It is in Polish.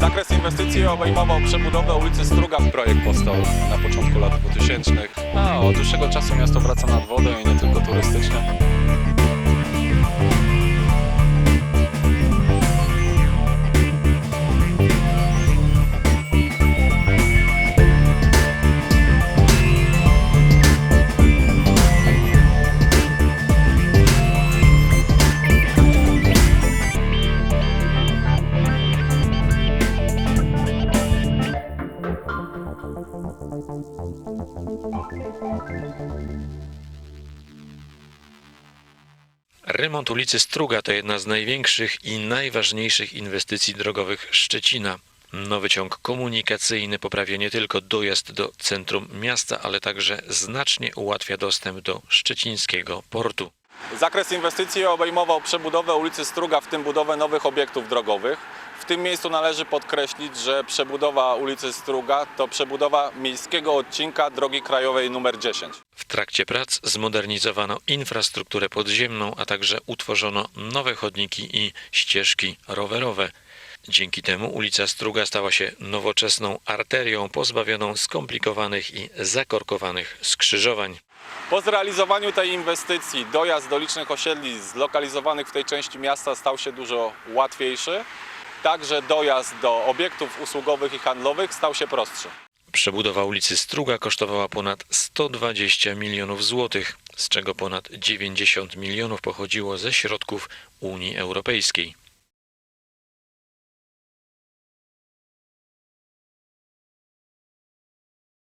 Zakres inwestycji obejmował przebudowę ulicy Struga. Projekt powstał na początku lat 2000. A od dłuższego czasu miasto wraca nad wodę i nie tylko turystycznie. Remont ulicy Struga to jedna z największych i najważniejszych inwestycji drogowych Szczecina. Nowy ciąg komunikacyjny poprawia nie tylko dojazd do centrum miasta, ale także znacznie ułatwia dostęp do szczecińskiego portu. Zakres inwestycji obejmował przebudowę ulicy Struga, w tym budowę nowych obiektów drogowych. W tym miejscu należy podkreślić, że przebudowa ulicy Struga to przebudowa miejskiego odcinka drogi krajowej nr 10. W trakcie prac zmodernizowano infrastrukturę podziemną, a także utworzono nowe chodniki i ścieżki rowerowe. Dzięki temu ulica Struga stała się nowoczesną arterią pozbawioną skomplikowanych i zakorkowanych skrzyżowań. Po zrealizowaniu tej inwestycji dojazd do licznych osiedli zlokalizowanych w tej części miasta stał się dużo łatwiejszy. Także dojazd do obiektów usługowych i handlowych stał się prostszy. Przebudowa ulicy Struga kosztowała ponad 120 milionów złotych, z czego ponad 90 milionów pochodziło ze środków Unii Europejskiej.